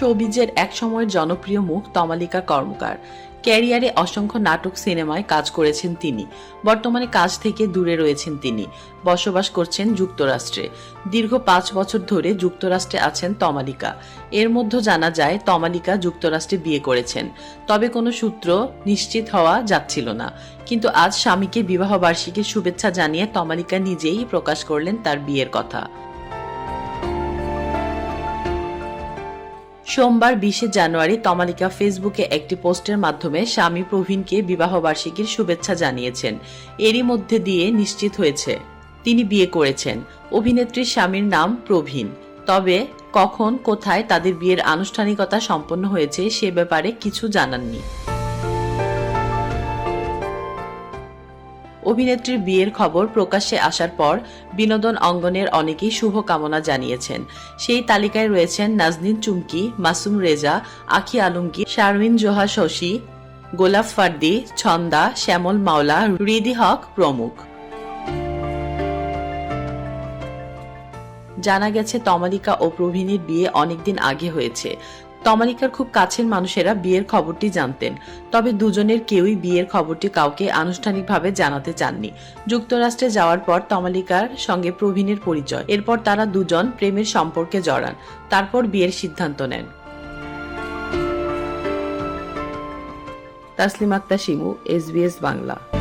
শোবিজের এক সময়ের জনপ্রিয় মুখ তমালিকা কর্মকার। ক্যারিয়ারে অসংখ্য নাটক, সিনেমায় কাজ করেছেন তিনি। বর্তমানে কাজ থেকে দূরে রয়েছেন তিনি। বসবাস করছেন যুক্তরাষ্ট্রে। দীর্ঘ পাঁচ বছর ধরে যুক্তরাষ্ট্রে আছেন তমালিকা। এর মধ্যে জানা যায়, তমালিকা যুক্তরাষ্ট্রে বিয়ে করেছেন। তবে কোনো সূত্র নিশ্চিত হওয়া যাচ্ছিল না। কিন্তু আজ স্বামীকে বিবাহ বার্ষিকীর শুভেচ্ছা জানিয়ে তমালিকা নিজেই প্রকাশ করলেন তার বিয়ের কথা। সোমবার বিশে জানুয়ারি তমালিকা ফেসবুকে একটি পোস্টের মাধ্যমে স্বামী প্রবীণকে বিবাহবার্ষিকীর শুভেচ্ছা জানিয়েছেন। এরই মধ্যে দিয়ে নিশ্চিত হয়েছে, তিনি বিয়ে করেছেন। অভিনেত্রীর স্বামীর নাম প্রবীণ। তবে কখন, কোথায় তাদের বিয়ের আনুষ্ঠানিকতা সম্পন্ন হয়েছে সে ব্যাপারে কিছু জানাননি। অভিনেত্রীর বিয়ের খবর প্রকাশ্যে আসার পর বিনোদন অঙ্গনের অনেকেই শুভকামনা জানিয়েছেন। সেই তালিকায় রয়েছেন নাজনীন চুমকি, মাসুম রেজা, আখি আলমগীর, শারমিন জোহা শশী, গোলাপ ফার্দি, ছন্দা, শ্যামল মাওলা, রিদি হক প্রমুখ। জানা গেছে, তমালিকা ও প্রভীণীর বিয়ে অনেকদিন আগে হয়েছে। তমালিকার খুব কাছের মানুষেরা বিয়ের খবরটি জানতেন, তবে দুজনের কেউই বিয়ের খবরটি কাউকে আনুষ্ঠানিকভাবে জানাতে চাননি। যুক্তরাষ্ট্রে যাওয়ার পর তমালিকার সঙ্গে প্রবীণের পরিচয়, এরপর তারা দুজন প্রেমের সম্পর্কে জড়ান, তারপর বিয়ের সিদ্ধান্ত নেন। তাসলিম আক্তার শিমু এসবিএস বাংলা।